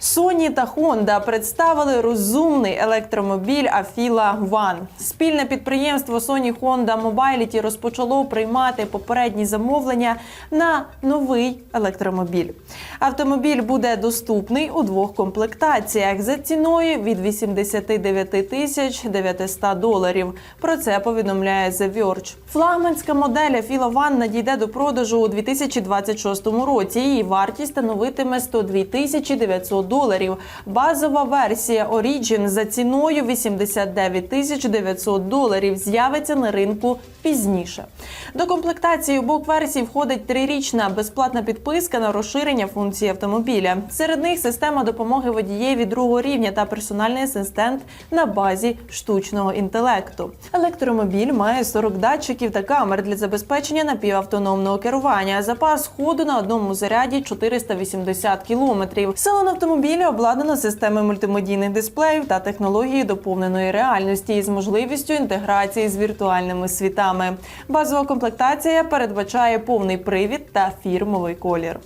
Sony та Honda представили розумний електромобіль Afila One. Спільне підприємство Sony Honda Mobility розпочало приймати попередні замовлення на новий електромобіль. Автомобіль буде доступний у двох комплектаціях за ціною від 89 тисяч 900 доларів. Про це повідомляє The Verge. Флагманська модель Afila One надійде до продажу у 2026 році. Її вартість становитиме 102 тисячі 900 доларів. Базова версія Origin за ціною 89 тисяч 900 доларів з'явиться на ринку пізніше. До комплектації обох версій входить трирічна безплатна підписка на розширення функцій автомобіля. Серед них система допомоги водієві другого рівня та персональний асистент на базі штучного інтелекту. Електромобіль має 40 датчиків та камер для забезпечення напівавтономного керування. Запас ходу на одному заряді 480 кілометрів. Салон автомобіля обладнано системою мультимедійних дисплеїв та технології доповненої реальності із можливістю інтеграції з віртуальними світами. Базова комплектація передбачає повний привід та фірмовий колір.